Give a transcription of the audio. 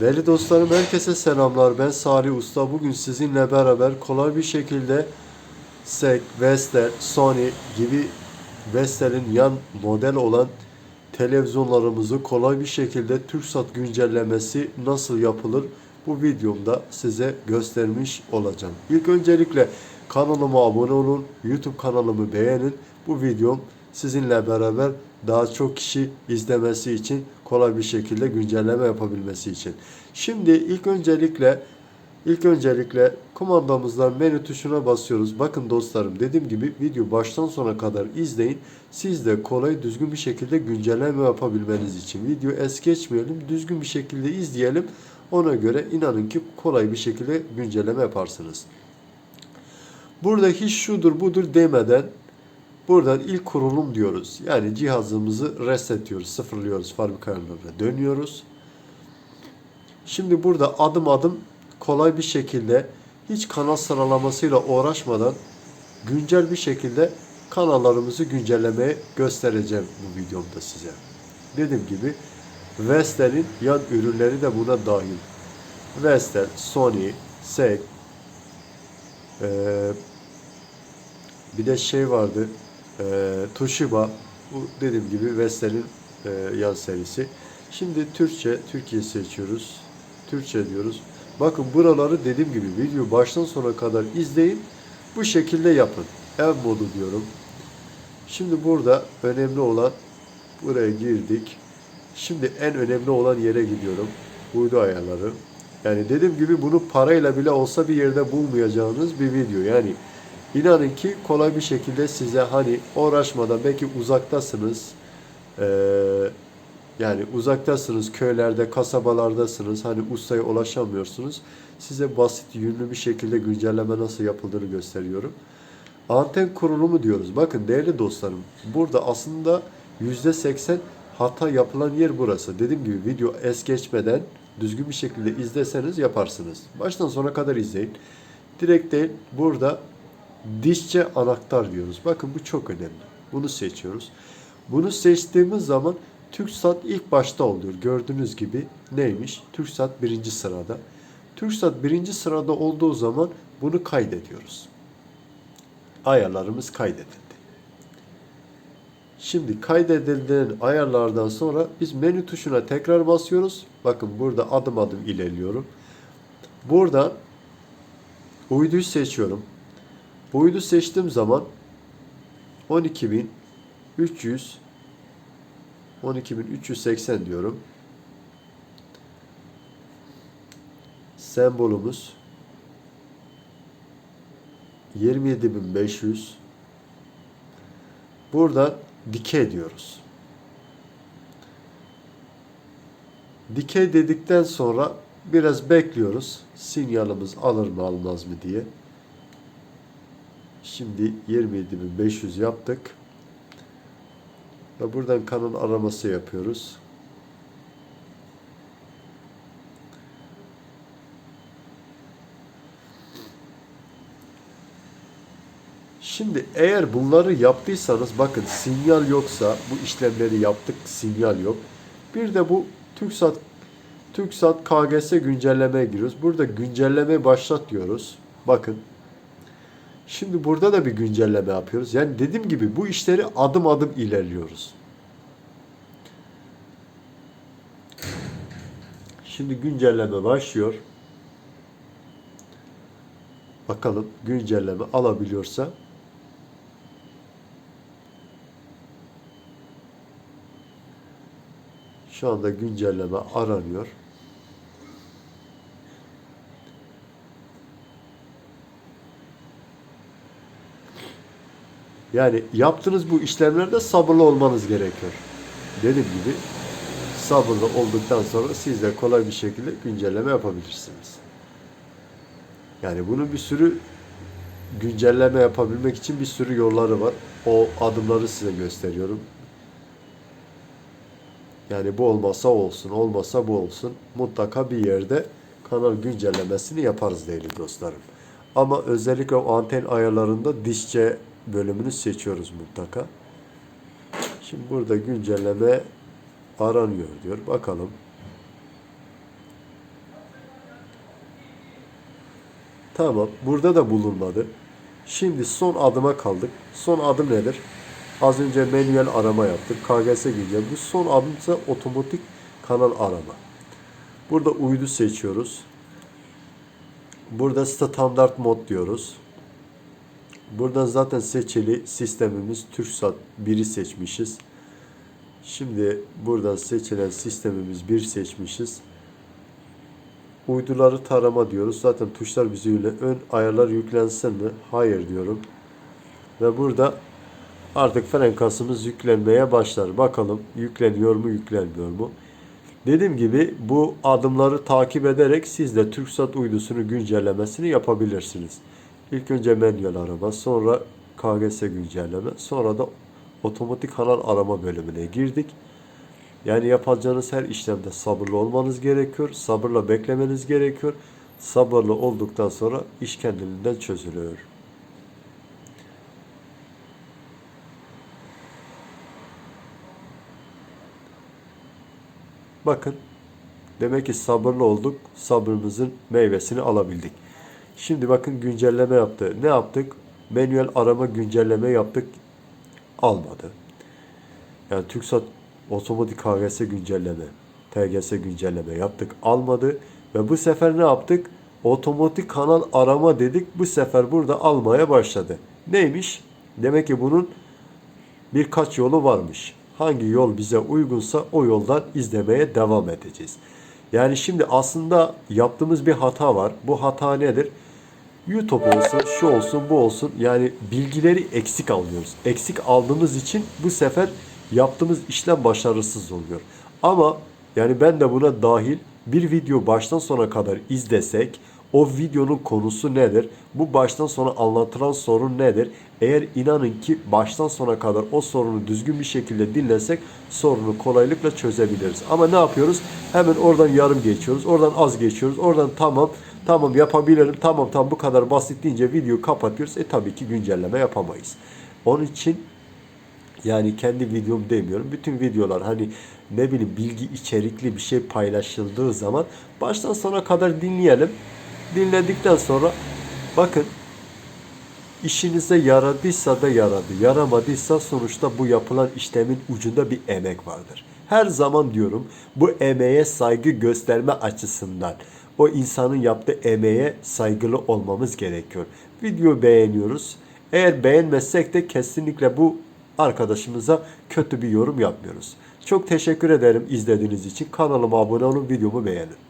Değerli dostlarım herkese selamlar. Ben Salih Usta. Bugün sizinle beraber kolay bir şekilde SEG, Vestel, Sony gibi Vestel'in yan model olan televizyonlarımızı kolay bir şekilde TürkSat güncellemesi nasıl yapılır bu videomda size göstermiş olacağım. İlk öncelikle kanalıma abone olun, YouTube kanalımı beğenin. Bu videom sizinle beraber daha çok kişi izlemesi için kolay bir şekilde güncelleme yapabilmesi için. Şimdi ilk öncelikle ilk öncelikle kumandamızdan menü tuşuna basıyoruz. Bakın dostlarım dediğim gibi video baştan sona kadar izleyin. Siz de kolay düzgün bir şekilde güncelleme yapabilmeniz için. Video es geçmeyelim. Düzgün bir şekilde izleyelim. Ona göre inanın ki kolay bir şekilde güncelleme yaparsınız. Burada hiç şudur budur demeden buradan ilk kurulum diyoruz. Yani cihazımızı reset diyoruz, sıfırlıyoruz, fabrika dönüyoruz. Şimdi burada adım adım kolay bir şekilde hiç kanal sıralamasıyla uğraşmadan güncel bir şekilde kanallarımızı güncellemeye göstereceğim bu videomda size. Dediğim gibi Vestel'in yan ürünleri de buna dahil. Vestel, Sony, SEG, eee, bir de şey vardı, eee Toshiba, bu dediğim gibi Vestel'in eee, yan serisi. Şimdi Türkçe, Türkiye seçiyoruz. Türkçe diyoruz. Bakın buraları dediğim gibi video baştan sona kadar izleyin. Bu şekilde yapın. Ev modu diyorum. Şimdi burada önemli olan buraya girdik. Şimdi en önemli olan yere gidiyorum. Uydu ayarları. Yani dediğim gibi bunu parayla bile olsa bir yerde bulmayacağınız bir video. Yani inanın ki kolay bir şekilde size hani uğraşmadan belki uzaktasınız. Eee yani uzaktasınız, köylerde, kasabalardasınız. Hani ustaya ulaşamıyorsunuz. Size basit, yünlü bir şekilde güncelleme nasıl yapıldığını gösteriyorum. Anten kurulumu diyoruz. Bakın değerli dostlarım, burada aslında %80 hata yapılan yer burası. Dediğim gibi video es geçmeden düzgün bir şekilde izleseniz yaparsınız. Baştan sona kadar izleyin. Direkt değil, burada dişçe anahtar diyoruz. Bakın bu çok önemli. Bunu seçiyoruz. Bunu seçtiğimiz zaman TürkSat ilk başta oluyor. Gördüğünüz gibi neymiş? TürkSat birinci sırada. TürkSat birinci sırada olduğu zaman bunu kaydediyoruz. Ayarlarımız kaydedildi. Şimdi kaydedilen ayarlardan sonra biz menü tuşuna tekrar basıyoruz. Bakın burada adım adım ilerliyorum. Burada uyduyu seçiyorum. Uydu seçtiğim zaman 12300 12380 diyorum. Sembolümüz 27500 Burada dikey diyoruz. Dikey dedikten sonra biraz bekliyoruz. Sinyalimiz alır mı almaz mı diye. Şimdi 27500 yaptık. Ve buradan kanal araması yapıyoruz. Şimdi eğer bunları yaptıysanız bakın sinyal yoksa bu işlemleri yaptık sinyal yok. Bir de bu TürkSat TürkSat KGS güncellemeye giriyoruz. Burada güncelleme başlat diyoruz. Bakın. Şimdi burada da bir güncelleme yapıyoruz. Yani dediğim gibi bu işleri adım adım ilerliyoruz. Şimdi güncelleme başlıyor. Bakalım güncelleme alabiliyorsa Şu anda güncelleme aranıyor. Yani yaptığınız bu işlemlerde sabırlı olmanız gerekiyor. Dediğim gibi sabırlı olduktan sonra siz de kolay bir şekilde güncelleme yapabilirsiniz. Yani bunun bir sürü güncelleme yapabilmek için bir sürü yolları var. O adımları size gösteriyorum. Yani bu olmasa olsun, olmasa bu olsun. Mutlaka bir yerde kanal güncellemesini yaparız değerli dostlarım. Ama özellikle anten ayarlarında dişçe bölümünü seçiyoruz mutlaka. Şimdi burada güncelleme aranıyor diyor. Bakalım. Tamam. Burada da bulunmadı. Şimdi son adıma kaldık. Son adım nedir? Az önce manuel arama yaptık. KGS gireceğim. Bu son adım ise otomatik kanal arama. Burada uydu seçiyoruz. Burada standart mod diyoruz. Buradan zaten seçili sistemimiz TürkSat 1'i seçmişiz. Şimdi buradan seçilen sistemimiz 1 seçmişiz. Uyduları tarama diyoruz. Zaten tuşlar bizi yükle. Ön ayarlar yüklensin mi? Hayır diyorum. Ve burada artık frekansımız yüklenmeye başlar. Bakalım yükleniyor mu yüklenmiyor mu? Dediğim gibi bu adımları takip ederek siz de TürkSat uydusunu güncellemesini yapabilirsiniz. İlk önce manuel arama, sonra KGS güncelleme, sonra da otomatik kanal arama bölümüne girdik. Yani yapacağınız her işlemde sabırlı olmanız gerekiyor. Sabırla beklemeniz gerekiyor. Sabırlı olduktan sonra iş kendiliğinden çözülüyor. Bakın. Demek ki sabırlı olduk. Sabrımızın meyvesini alabildik. Şimdi bakın güncelleme yaptı. Ne yaptık? Manuel arama güncelleme yaptık. Almadı. Yani TürkSat otomatik KGS güncelleme, TGS güncelleme yaptık. Almadı. Ve bu sefer ne yaptık? Otomatik kanal arama dedik. Bu sefer burada almaya başladı. Neymiş? Demek ki bunun birkaç yolu varmış. Hangi yol bize uygunsa o yoldan izlemeye devam edeceğiz. Yani şimdi aslında yaptığımız bir hata var. Bu hata nedir? YouTube olsun, şu olsun, bu olsun. Yani bilgileri eksik alıyoruz. Eksik aldığımız için bu sefer yaptığımız işlem başarısız oluyor. Ama yani ben de buna dahil bir video baştan sona kadar izlesek o videonun konusu nedir? Bu baştan sona anlatılan sorun nedir? Eğer inanın ki baştan sona kadar o sorunu düzgün bir şekilde dinlesek sorunu kolaylıkla çözebiliriz. Ama ne yapıyoruz? Hemen oradan yarım geçiyoruz. Oradan az geçiyoruz. Oradan tamam tamam yapabilirim. Tamam tamam bu kadar basit deyince videoyu kapatıyoruz. E tabii ki güncelleme yapamayız. Onun için yani kendi videom demiyorum. Bütün videolar hani ne bileyim bilgi içerikli bir şey paylaşıldığı zaman baştan sona kadar dinleyelim. Dinledikten sonra bakın işinize yaradıysa da yaradı. Yaramadıysa sonuçta bu yapılan işlemin ucunda bir emek vardır. Her zaman diyorum bu emeğe saygı gösterme açısından o insanın yaptığı emeğe saygılı olmamız gerekiyor. Video beğeniyoruz. Eğer beğenmezsek de kesinlikle bu arkadaşımıza kötü bir yorum yapmıyoruz. Çok teşekkür ederim izlediğiniz için. Kanalıma abone olun, videomu beğenin.